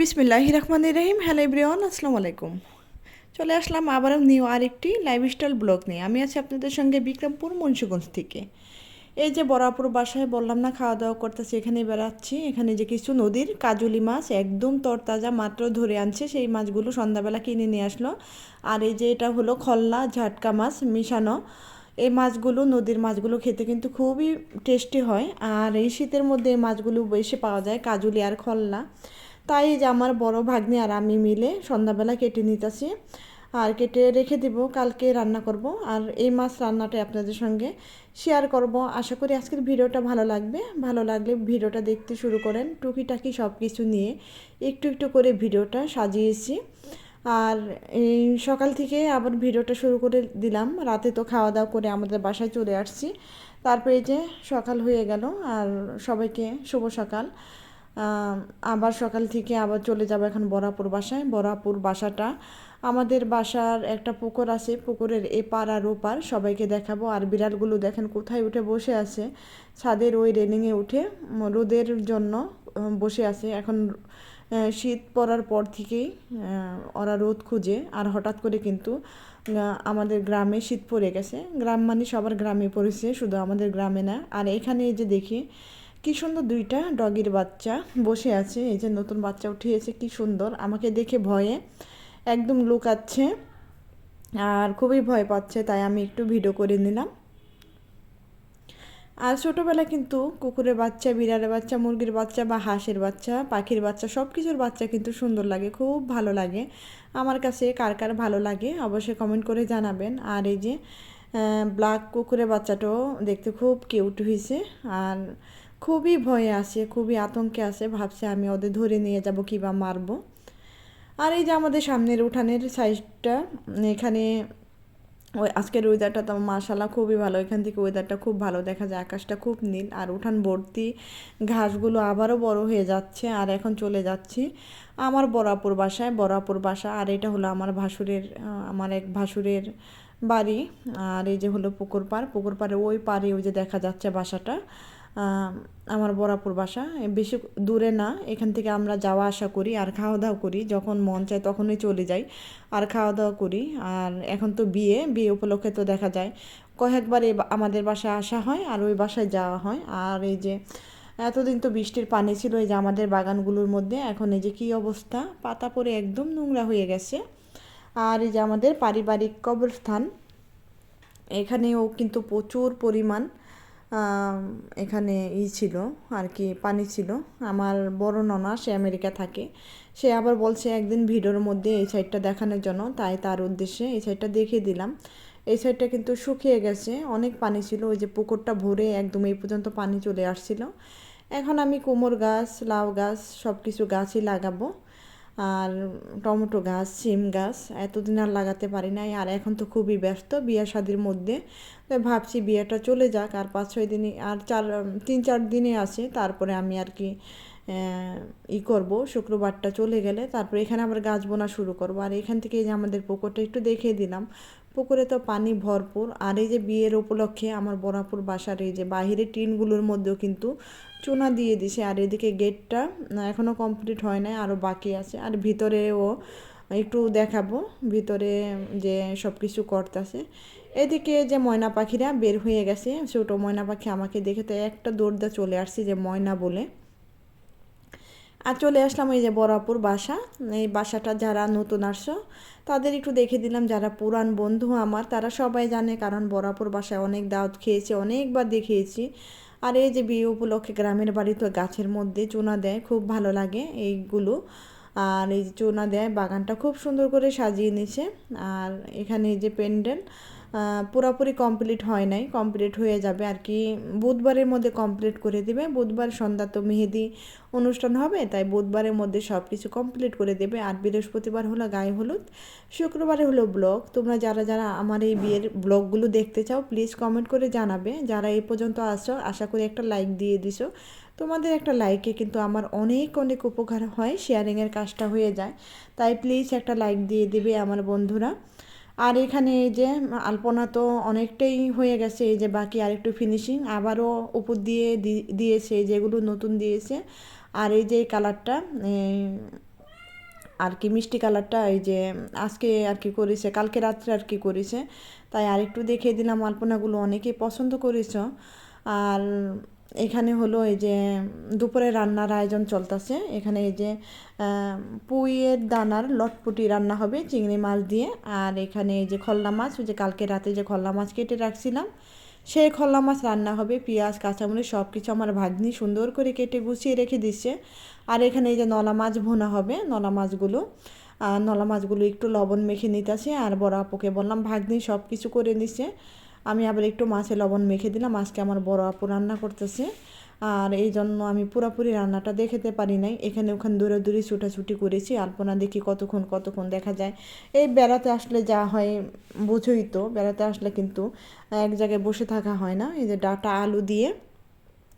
বিসমিল্লাহ রহমান রহিম। হ্যালো ইব্রিয়ান আসসালামু আলাইকুম। চলে আসলাম আবারও নিউ আরেকটি লাইফস্টাইল ব্লগ নিয়ে। আমি আছি আপনাদের সঙ্গে বিক্রমপুর, মুন্সিগঞ্জ থেকে। এই যে বরাপুর বাসায় বললাম না খাওয়া দাওয়া করতেছি এখানে বেড়াচ্ছি। এখানে যে কিছু নদীর কাজুলি মাছ একদম তরতাজা মাত্র ধরে আনছে, সেই মাছগুলো সন্ধ্যাবেলা কিনে নিয়ে আসলো। আর এই যে এটা হলো খল্লা ঝাটকা মাছ মিশানো। এই মাছগুলো, নদীর মাছগুলো খেতে কিন্তু খুবই টেস্টি হয়। আর এই শীতের মধ্যে এই মাছগুলো বেশি পাওয়া যায়, কাজুলি আর খল্লা। তাই যে আমার বড় ভাগ্নি আর আমি মিলে সন্ধ্যাবেলা কেটে নিতেছি। আর কেটে রেখে দিব, কালকে রান্না করব। আর এই মাছ রান্নাটা আপনাদের সঙ্গে শেয়ার করব। আশা করি আজকের ভিডিওটা ভালো লাগবে। ভালো লাগলে ভিডিওটা দেখতে শুরু করেন। টুকিটাকি সব কিছু নিয়ে একটু একটু করে ভিডিওটা সাজিয়েছি। আর এই সকাল থেকে আবার ভিডিওটা শুরু করে দিলাম। রাতে তো খাওয়া দাওয়া করে আমাদের বাসায় চলে আসছি। তারপরে যে সকাল হয়ে গেল। আর সবাইকে শুভ সকাল। আবার সকাল থেকে আবার চলে যাব এখন বরাপুর বাসায়। বরাপুর বাসাটা আমাদের বাসার একটা পুকুর আছে, পুকুরের এপার আর ওপার সবাইকে দেখাবো। আর বিড়ালগুলো দেখেন কোথায় উঠে বসে আছে। ছাদের ওই রেলিংয়ে উঠে রোদের জন্য বসে আছে। এখন শীত পড়ার পর থেকেই ওরা রোদ খুঁজে। আর হঠাৎ করে কিন্তু আমাদের গ্রামে শীত পড়ে গেছে। গ্রাম মানে সবার গ্রামে পড়েছে, শুধু আমাদের গ্রামে না। আর এখানে যে দেখি কি সুন্দর দুইটা ডগির বাচ্চা বসে আছে। এই যে নতুন বাচ্চা উঠিয়েছে, কি সুন্দর। আমাকে দেখে ভয়ে একদম লুকাচ্ছে আর খুবই ভয় পাচ্ছে, তাই আমি একটু ভিডিও করে নিলাম। আর ছোটোবেলায় কিন্তু কুকুরের বাচ্চা, বিড়ালের বাচ্চা, মুরগির বাচ্চা বা হাঁসের বাচ্চা, পাখির বাচ্চা সব কিছুর বাচ্চা কিন্তু সুন্দর লাগে, খুব ভালো লাগে। আমার কাছে কার কার ভালো লাগে অবশ্যই কমেন্ট করে জানাবেন। আর এই যে ব্ল্যাক কুকুরের বাচ্চাটাও দেখতে খুব কিউট হয়েছে। আর খুবই ভয়ে আসে, খুবই আতঙ্কে আসে, ভাবছে আমি ওদের ধরে নিয়ে যাব কিবা মারবো। আর এই যে আমাদের সামনের উঠানের সাইজটা এখানে ওই আজকের ওয়েদারটা তো মাশাল্লাহ খুবই ভালো, এখান থেকে ওয়েদারটা খুব ভালো দেখা যায়, আকাশটা খুব নীল, আর উঠান ভর্তি ঘাসগুলো আবারও বড় হয়ে যাচ্ছে, আর এখন চলে যাচ্ছি আমার বরাপুর বাসায়, বরাপুর বাসা, আর এটা হলো আমার ভাসুরের আমার এক ভাসুরের বাড়ি, আর এই যে হলো পুকুর পাড়, পুকুর পাড়ে ওই পাড়ে ওই যে দেখা যাচ্ছে বাসাটা। আমার বরাপুর বাসা। বেশি দূরে না, এখান থেকে আমরা যাওয়া আসা করি আর খাওয়া দাওয়া করি। যখন মন চায় তখনই চলে যাই, আর খাওয়া দাওয়া করি। আর এখন তো বিয়ে বিয়ে উপলক্ষে তো দেখা যায়। কয়েকবার আমাদের বাসায় আসা হয় আর ওই বাসায় যাওয়া হয়। আর এই যে এতদিন তো বৃষ্টির পানি ছিল, এই যে আমাদের বাগানগুলোর মধ্যে, এখন এই যে কী অবস্থা? পাতা পরে একদম নোংরা হয়ে গেছে। আর এই যে আমাদের পারিবারিক কবরস্থান, এখানেও কিন্তু প্রচুর পরিমাণ এখানে ই ছিল, আর কি পানি ছিল। আমার বড় ননা, সে আমেরিকা থাকে। সে আবার বলছে, একদিন ভিডিওর মধ্যে এই সাইডটা দেখানোর জন্য। তাই তার উদ্দেশ্যে এই সাইডটা দেখিয়ে দিলাম। এই সাইডটা কিন্তু শুকিয়ে গেছে, অনেক পানি ছিল। ওই যে পুকুরটা ভরে একদম এই পর্যন্ত পানি চলে আসছিল। এখন আমি কোমর গাছ, লাউ গাছ সব কিছু গাছই লাগাবো। আর টমেটো গাছ সিম গাছ এতদিন আর লাগাতে পারি নাই আর এখন তো খুবই ব্যস্ত বিয়া শাদির মধ্যে। ভাবছি বিয়েটা চলে যাক আর পাঁচ ছয় দিনই আর চার তিন চার দিনে আছে। তারপরে আমি আর কি ই করব। শুক্রবারটা চলে গেলে তারপরে এখানে আবার গাছ বোনা শুরু করব। আর এখান থেকে যে আমাদের পুকুরটা একটু দেখিয়ে দিলাম। পুকুরে তো পানি ভরপুর। আর এই যে বিয়ের উপলক্ষে আমার বরাপুর বাসার এই যে বাহিরের টিনগুলোর মধ্যেও কিন্তু চুনা দিয়ে দিছে। আর এদিকে গেটটা এখনও কমপ্লিট হয় নাই আরও বাকি আছে। আর ভিতরেও একটু দেখাবো, ভিতরে যে সব কিছু করতেছে। এদিকে যে ময়না পাখিরা বের হয়ে গেছে, ছোটো ময়না পাখি আমাকে দেখে তো একটা দৌড়দা চলে আসছে যে ময়না বলে। আর চলে আসলাম এই যে বরাপুর বাসা। এই বাসাটা যারা নতুন আসছো, তাদের একটু দেখে দিলাম যারা পুরান বন্ধু আমার, তারা সবাই জানে কারণ বরাপুর বাসায় অনেক দাওয়াত খেয়েছি, অনেকবার দেখিয়েছি। আর এই যে বিয়ে উপলক্ষে গ্রামের বাড়ি তো গাছের মধ্যে চুনা দেয়, খুব ভালো লাগে এইগুলো। আর এই যে চুনা দেয়, বাগানটা খুব সুন্দর করে সাজিয়ে নিছে আর এখানে এই যে প্যান্ডেল পুরোপুরি কমপ্লিট হয় নাই কমপ্লিট হয়ে যাবে আর কি। বুধবারের মধ্যে কমপ্লিট করে দেবে। বুধবার সন্ধ্যা তো মেহেদি অনুষ্ঠান হবে, তাই বুধবারের মধ্যে সব কিছু কমপ্লিট করে দেবে। আর বৃহস্পতিবার হলো গায়ে হলুদ, শুক্রবারে হলো ব্লগ তোমরা যারা যারা আমার এই বিয়ের ব্লগগুলো দেখতে চাও প্লিজ কমেন্ট করে জানাবে। যারা এই পর্যন্ত আসো আশা করি একটা লাইক দিয়ে দিছো। তোমাদের একটা লাইকে কিন্তু আমার অনেক অনেক উপকার হয় শেয়ারিংয়ের কাজটা হয়ে যায়। তাই প্লিজ একটা লাইক দিয়ে দিবে আমার বন্ধুরা। আর এখানে এই যে আলপনা তো অনেকটাই হয়ে গেছে, এই যে বাকি আরেকটু ফিনিশিং আবারও উপর দিয়ে দিয়েছে যেগুলো নতুন দিয়েছে। আর এই যে কালারটা আর কি মিষ্টি কালারটা এই যে আজকে আর কি করেছে, কালকে রাত্রে আর কি করেছে। তাই আরেকটু দেখিয়ে দিলাম আলপনাগুলো, অনেকেই পছন্দ করেছ। আর এখানে হলো এই যে দুপুরে রান্নার আয়োজন চলতেছে। এখানে এই যে পুইয়ের দানার লটপুটি রান্না হবে চিংড়ি মাছ দিয়ে। আর এখানে এই যে খল্লা মাছ, ওই যে কালকে রাতে যে খল্লা মাছ কেটে রাখছিলাম, সেই খল্লা মাছ রান্না হবে। পেঁয়াজ, কাঁচামরিচ সব কিছু আমার ভাগ্নি সুন্দর করে কেটে গুছিয়ে রেখে দিচ্ছে। আর এখানে এই যে নলা মাছ ভোনা হবে, নলা মাছগুলো। আর নলা মাছগুলো একটু লবণ মেখে নিতেছে। আর বড় আপুকে বললাম, ভাগ্নি সব কিছু করে নিচ্ছে। আমি আবার একটু মাছে লবণ মেখে দিলাম। আজকে আমার বড় আপু রান্না করতেছে। আর এই জন্য আমি পুরাপুরি রান্নাটা দেখাতে পারি নাই। এখানে ওখানে দূরে দূরে ছুটাছুটি করেছি। আলপনা দেখি কতক্ষণ কতক্ষণ দেখা যায়। এই বেড়াতে আসলে যা হয়, বুঝই তো। বেড়াতে আসলে কিন্তু এক জায়গায় বসে থাকা হয় না। এই যে ডাটা আলু দিয়ে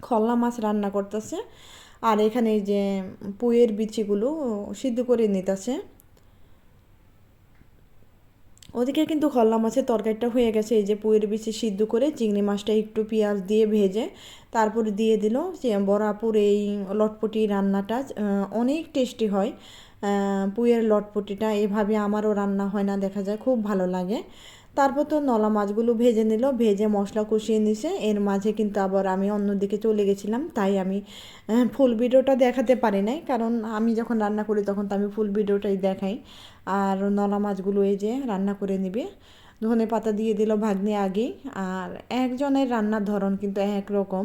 খল্লা মাছ রান্না করতেছে। আর এখানে এই যে পুয়ের বিচিগুলো সিদ্ধ করে নিতেছে। ওদিকে কিন্তু খল্লা মাছের তরকারিটা হয়ে গেছে, এই যে পুয়ের বিচে সিদ্ধ করে চিংড়ি মাছটা একটু পেঁয়াজ দিয়ে ভেজে তারপরে দিয়ে দিল যে বরাপুর এই লটপটি রান্নাটা অনেক টেস্টি হয়। পুয়ের লটপটিটা এভাবে আমারও রান্না হয় না, দেখা যায় খুব ভালো লাগে। তারপর তো নলা মাছগুলো ভেজে নিল, ভেজে মশলা কষিয়ে নিছে। এর মাঝে কিন্তু আবার আমি অন্যদিকে চলে গেছিলাম, তাই আমি ফুল ভিডিওটা দেখাতে পারি নাই। কারণ আমি যখন রান্না করি তখন তো আমি ফুল ভিডিওটাই দেখাই। আর নলা মাছগুলো এই যে রান্না করে নিবে। ধনে পাতা দিয়ে দিল ভাগ্নে আগেই। আর একজনের রান্নার ধরন কিন্তু এক রকম।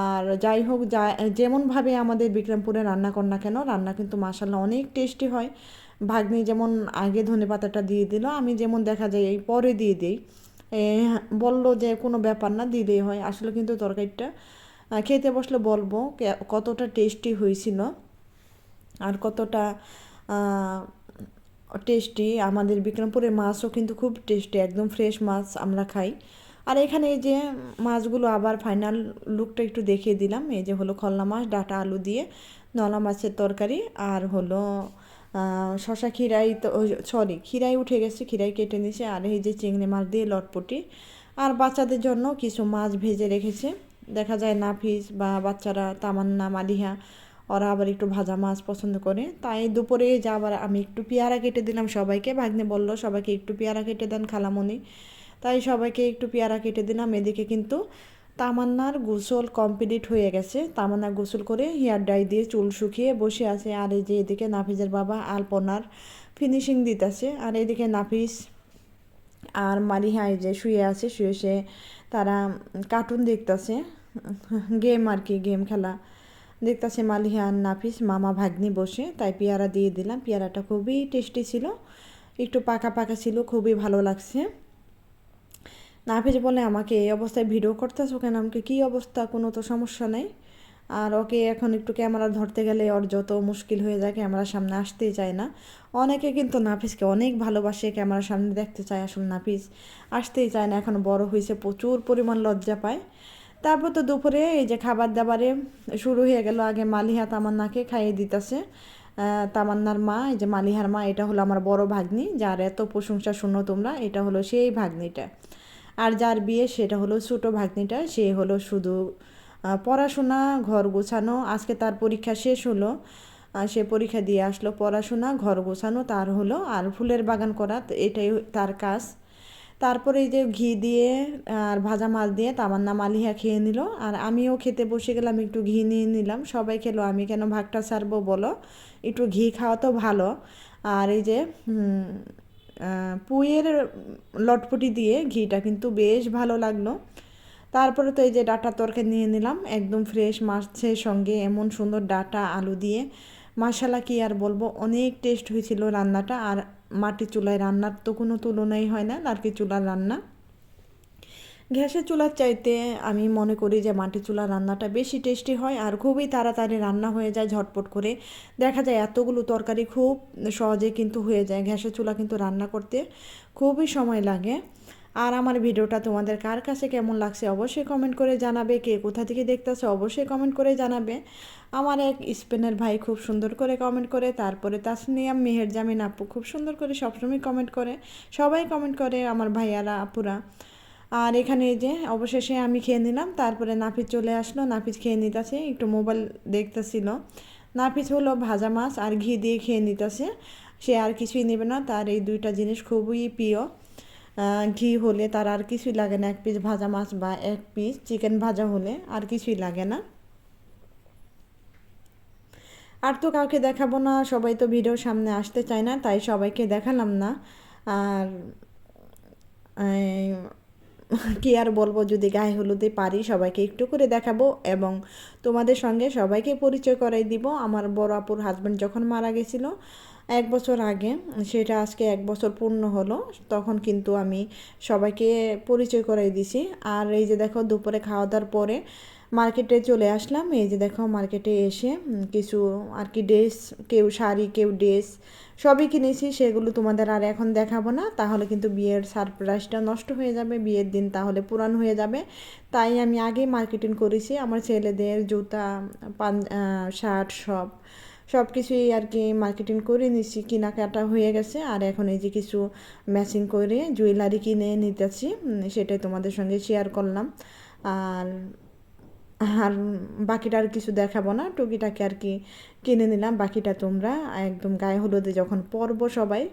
আর যাই হোক, যা, যেমনভাবে আমাদের বিক্রমপুরে রান্না কর না কেন, রান্না কিন্তু মাসাল্লাহ অনেক টেস্টি হয়। ভাগ্নি যেমন আগে ধনে পাতাটা দিয়ে দিল, আমি যেমন দেখা যায় এই পরে দিয়ে দিই। বলল যে কোনো ব্যাপার না দিলেই হয়। আসলে কিন্তু তরকারিটা খেতে বসলে বলব কতটা টেস্টি হয়েছিল আর কতটা টেস্টি আমাদের বিক্রমপুরের মাছও কিন্তু খুব টেস্টি একদম ফ্রেশ মাছ আমরা খাই। আর এখানে এই যে মাছগুলো আবার ফাইনাল লুকটা একটু দেখিয়ে দিলাম। এই যে হলো খল্লা মাছ, ডাটা আলু দিয়ে, নলা মাছের তরকারি, আর হলো শশা খিরাই তো সরি খিরাই উঠে গেছে খিরাই কেটে নিছে আর এই যে চিংড়ি মাছ দিয়ে লটপটি। আর বাচ্চাদের জন্য কিছু মাছ ভেজে রেখেছে। দেখা যায় নাফিস বা বাচ্চারা তামান্না, মালিহা, ওরা আবার একটু ভাজা মাছ পছন্দ করে। তাই দুপুরে যা আবার আমি একটু পেয়ারা কেটে দিলাম, সবাইকে ভাগ্নে বলল, সবাইকে একটু পেয়ারা কেটে দেন খালামণি তাই সবাইকে একটু পেয়ারা কেটে দিলাম, এদিকে কিন্তু তামান্নার গোসল কমপ্লিট হয়ে গেছে। তামান্না গোসল করে হেয়ার ডাই দিয়ে চুল শুকিয়ে বসে আছে। আর এই যে এদিকে নাফিজের বাবা আলপনার ফিনিশিং দিতেছে। আর এদিকে নাফিস আর মারিহা এই যে শুয়ে আছে, শুয়ে সে তারা কার্টুন দেখতেছে। গেম আর কি গেম খেলা। দেখতেছে মালিহা আর নাফিস মামা ভাগ্নি বসে। তাই পেয়ারা দিয়ে দিলাম। পেয়ারাটা খুবই টেস্টি ছিল। একটু পাকা পাকা ছিল, খুবই ভালো লাগছে। নাফিজ বলে, আমাকে এই অবস্থায় ভিডিও করতেছো কেন? আমাকে কী অবস্থা? কোনো তো সমস্যা নেই। আর ওকে এখন একটু ক্যামেরা ধরতে গেলে ওর যত মুশকিল হয়ে যায় ক্যামেরার সামনে আসতেই চায় না। অনেকে কিন্তু নাফিসকে অনেক ভালোবাসে, ক্যামেরার সামনে দেখতে চায় আসলে নাফিস আসতেই চায় না, এখন বড় হয়েছে, প্রচুর পরিমাণ লজ্জা পায়। তারপর তো দুপুরে এই যে খাবার দাবারে শুরু হয়ে গেল, আগে মালিহা তামান্নাকে খাইয়ে দিতেছে। তামান্নার মা, এই যে মালিহার মা, এটা হলো আমার বড় ভাগ্নি, যার এত প্রশংসা শুনো তোমরা, এটা হলো সেই ভাগ্নিটা। আর যার বিয়ে সেটা হলো ছোটো ভাগ্নিটা, সে হলো শুধু পড়াশোনা, ঘর গোছানো, আজকে তার পরীক্ষা শেষ হলো সে পরীক্ষা দিয়ে আসলো পড়াশোনা, ঘর গোছানো, তার হলো আর ফুলের বাগান করা এটাই তার কাজ। তারপরে এই যে ঘি দিয়ে, আর ভাজা মাছ দিয়ে তামান্না মালিহা খেয়ে নিল, আর আমিও খেতে বসে গেলাম, একটু ঘি নিয়ে নিলাম। সবাই খেলো, আমি কেন ভাগটা ছাড়বো বলো? একটু ঘি খাওয়া তো ভালো। আর এই যে পুইয়ের লটপটি দিয়ে ঘিটা কিন্তু বেশ ভালো লাগল। তারপরে তো এই যে ডাটা তরকে নিয়ে নিলাম, একদম ফ্রেশ মাছের সঙ্গে এমন সুন্দর ডাটা আলু দিয়ে। মশালা কি আর বলব, অনেক টেস্ট হয়েছিল রান্নাটা, আর মাটি চুলায় রান্নার তো কোনো তুলনাই হয় না লার্কি চুলার রান্না। গ্যাসের চুলার চাইতে আমি মনে করি যে মাটি চুলা রান্নাটা বেশি টেস্টি হয় আর খুবই তাড়াতাড়ি রান্না হয়ে যায় ঝটপট করে। দেখা যায় এতগুলো তরকারি খুব সহজে কিন্তু হয়ে যায়। গ্যাসের চুলা কিন্তু রান্না করতে খুবই সময় লাগে। আর আমার ভিডিওটা তোমাদের কার কাছে কেমন লাগছে অবশ্যই কমেন্ট করে জানাবে। কে কোথা থেকে দেখতেছে অবশ্যই কমেন্ট করে জানাবে। আমার এক স্পেনের ভাই খুব সুন্দর করে কমেন্ট করে। তারপরে তাসনিয়াম মেহের জামিন আপু খুব সুন্দর করে সবসময় কমেন্ট করে। সবাই কমেন্ট করে, আমার ভাইয়ারা, আপুরা। আর এখানে এই যে অবশেষে আমি খেয়ে নিলাম, তারপরে নাফিজ চলে আসলো নাফিজ খেয়ে নিতেছে, একটু মোবাইল দেখতেছিল। নাপিস হলো ভাজা মাছ আর ঘি দিয়ে খেয়ে নিতেছে, সে আর কিছুই নেবে না, তার এই দুইটা জিনিস খুবই প্রিয়। ঘি হলে তার আর কিছুই লাগে না, এক পিস ভাজা মাছ বা এক পিস চিকেন ভাজা হলে আর কিছুই লাগে না। আর তো কাউকে দেখাবো না, সবাই তো ভিডিওর সামনে আসতে চায় না, তাই সবাইকে দেখালাম না। আর কি আর বলব, যদি গায়ে হলুদে পারি সবাইকে একটু করে দেখাবো এবং তোমাদের সঙ্গে সবাইকে পরিচয় করাই দিব। আমার বড় আপুর হাজব্যান্ড যখন মারা গেছিল, এক বছর আগে, সেটা আজকে এক বছর পূর্ণ হলো, তখন কিন্তু আমি সবাইকে পরিচয় করাই দিছি। আর এই যে দেখো, দুপুরে খাওয়া দাওয়ার পরে মার্কেটে চলে আসলাম। এই যে দেখো মার্কেটে এসে কিছু আর কি ড্রেস, কেউ শাড়ি, কেউ ড্রেস সবই কিনেছি, সেগুলো তোমাদের আর এখন দেখাবো না। তাহলে কিন্তু বিয়ের সারপ্রাইজটা নষ্ট হয়ে যাবে, বিয়ের দিন তাহলে পুরান হয়ে যাবে। তাই আমি আগেই মার্কেটিং করেছি, আমার ছেলেদের জুতা, পান শার্ট সব সব কিছুই আর কি মার্কেটিং করে নিচ্ছি কেনাকাটা হয়ে গেছে। আর এখন এই যে কিছু ম্যাচিং করে জুয়েলারি কিনে নিতেছি সেটাই তোমাদের সঙ্গে শেয়ার করলাম। আর আর বাকিটা আর কিছু দেখাবো না। টুকিটাকে আর কি কিনে নিলাম। বাকিটা তোমরা একদম গায়ে হলুদে যখন পরবো সবাই,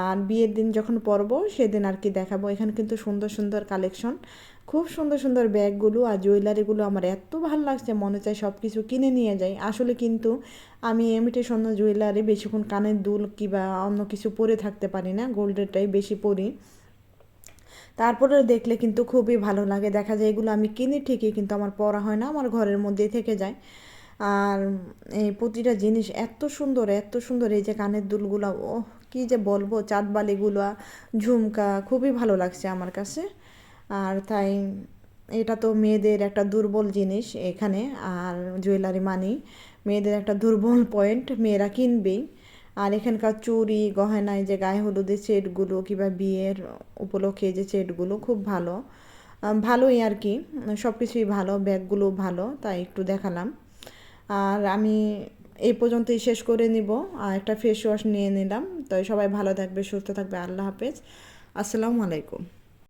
আর বিয়ের দিন যখন পরবো সেদিন আর কি দেখাবো। এখানে কিন্তু সুন্দর সুন্দর কালেকশন, খুব সুন্দর সুন্দর ব্যাগগুলো আর জুয়েলারিগুলো আমার এত ভালো লাগছে, মনে চায় সব কিছু কিনে নিয়ে যাই। আসলে কিন্তু আমি ইমিটেশন জুয়েলারি বেশিক্ষণ কানের দুল কিবা অন্য কিছু পরে থাকতে পারি না, গোল্ডেরটাই বেশি পরি। তারপরে দেখলে কিন্তু খুবই ভালো লাগে। দেখা যায় এগুলো আমি কিনি ঠিকই কিন্তু আমার পরা হয় না, আমার ঘরের মধ্যেই থেকে যায়। আর এই প্রতিটা জিনিস এত সুন্দর এত সুন্দর এই যে কানের দুলগুলো ও কী যে বলব চাঁদবালিগুলো ঝুমকা, খুবই ভালো লাগছে আমার কাছে। আর তাই এটা তো মেয়েদের একটা দুর্বল জিনিস এখানে, আর জুয়েলারি মানি মেয়েদের একটা দুর্বল পয়েন্ট মেয়েরা কিনবেই। আর এখানকার চুরি গহনায় যে গায়ে হলুদের সেটগুলো কিংবা বিয়ের উপলক্ষে যে সেটগুলো খুব ভালো। ভালোই আর কি সব কিছুই ভালো, ব্যাগগুলো ভালো, তাই একটু দেখালাম। আর আমি এই পর্যন্তই শেষ করে নিব, আর একটা ফেস ওয়াশ নিয়ে নিলাম। তাই সবাই ভালো থাকবে, সুস্থ থাকবে, আল্লাহ হাফেজ। আসসালামু আলাইকুম।